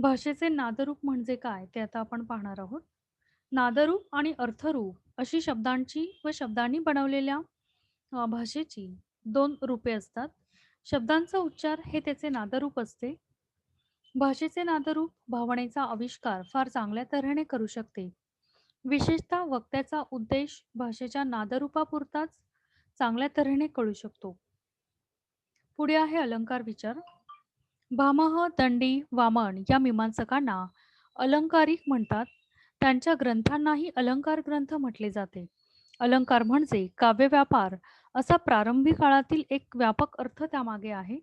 भाषेचे नादरूप म्हणजे काय ते आता आपण पाहणार आहोत. नादरूप आणि अर्थरूप अशी शब्दांची व शब्दांनी बनवलेल्या अ, भाषेची 2 रूपे असतात. शब्दांचा उच्चार हे त्याचे नादरूप असते. भाषेचे नादरूप भावनेचा आविष्कार फार चांगल्या तऱ्हेने करू शकते. विशेषतः वक्त्याचा उद्देश भाषेच्या नादरूपापुरताच चांगल्या तऱ्हेने कळू शकतो. पुढे आहे अलंकार विचार. भामह, दंडी, वामन या मीमांसकांना अलंकारिक म्हणतात. त्यांच्या ग्रंथांनाही अलंकार ग्रंथ म्हटले जाते. अलंकार म्हणजे काव्य व्यापार असा प्रारंभी काळातील एक व्यापक अर्थ त्यामागे आहे.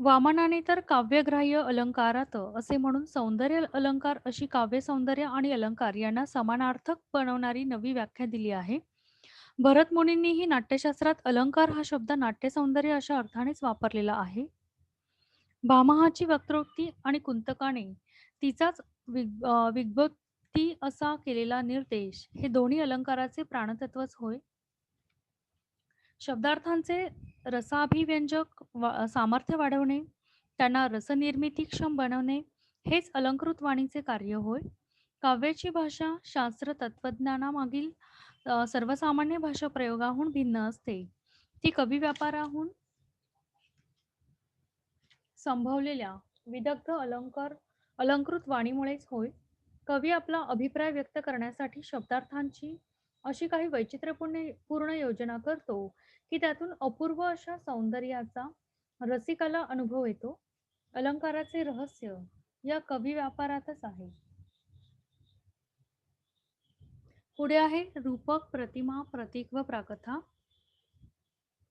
वामनाने तर काव्यग्राह्य अलंकारात असे म्हणून सौंदर्य अलंकार अशी काव्य सौंदर्य आणि अलंकार यांना समानार्थक बनवणारी नवी व्याख्या दिली आहे. भरत मुनींनीही नाट्यशास्त्रात अलंकार हा शब्द नाट्यसौंदर्य अशा अर्थानेच वापरलेला आहे. भामहाची वक्रोक्ती आणि कुंतकाने तिचाच विभक्ती असा केलेला निर्देश हे दोन्ही अलंकाराचे प्राणतत्वच होय. शब्दार्थांचे रसाभिव्यंजक वा सामर्थ्य वाढवणे, त्यांना रसनिर्मितीक्षम बनवणे हेच अलंकृत वाणीचे कार्य होय. काव्याची भाषा शास्त्र तत्वज्ञानामागील अ, सर्वसामान्य भाषा प्रयोगाहून भिन्न असते. ती कवी व्यापाराहून संभवलेल्या विदग्ध अलंकार अलंकृत वाणीमुळेच होय. कवी आपला अभिप्राय व्यक्त करण्यासाठी शब्दार्थांची अशी काही वैचित्र्यपूर्ण पूर्ण योजना करतो, की त्यातून अपूर्व अशा सौंदर्याचा रसिकाला अनुभव येतो. अलंकाराचे रहस्य या कवी व्यापारातच आहे. पुढे आहे रूपक, प्रतिमा, प्रतीक व प्राकथा.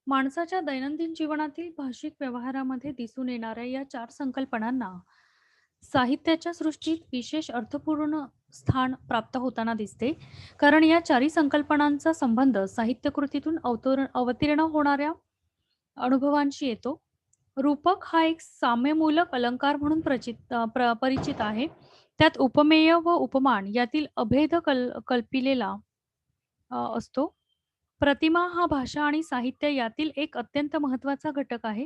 माणसाच्या दैनंदिन जीवनातील भाषिक व्यवहारामध्ये दिसून येणाऱ्या या चार संकल्पनांना साहित्याच्या सृष्टीत विशेष अर्थपूर्ण स्थान प्राप्त होताना दिसते. कारण या चारी संकल्पनांचा संबंध साहित्यकृतीतून अवतरण अवतीर्ण होणाऱ्या अनुभवांशी येतो. रूपक हा एक साम्यमूलक अलंकार म्हणून प्रचित प्र परिचित आहे. त्यात उपमेय व उपमान यातील अभेद कल कल्पिलेला असतो. प्रतिमा हा भाषा आणि साहित्य यातील एक अत्यंत महत्त्वाचा घटक आहे.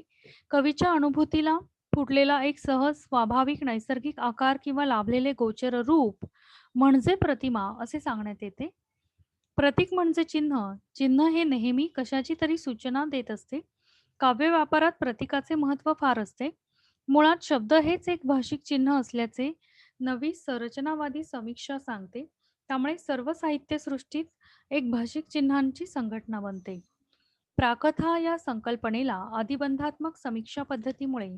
कवीच्या अनुभूतीला फुटलेला एक सहज, स्वाभाविक, नैसर्गिक आकार किंवा लाभलेले गोचर रूप म्हणजे प्रतिमा असे सांगण्यात येते. प्रतीक म्हणजे चिन्ह. चिन्ह हे नेहमी कशाची तरी सूचना देत असते. काव्य व्यापारात प्रतीकाचे महत्त्व फार असते. मुळात शब्द हेच एक भाषिक चिन्ह असल्याचे नवी संरचनावादी समीक्षा सांगते. त्यामुळे सर्व साहित्यसृष्टीत एक भाषिक चिन्हांची संघटना बनते. प्राकथा या संकल्पनेला आदिबंधात्मक समीक्षा पद्धतीमुळे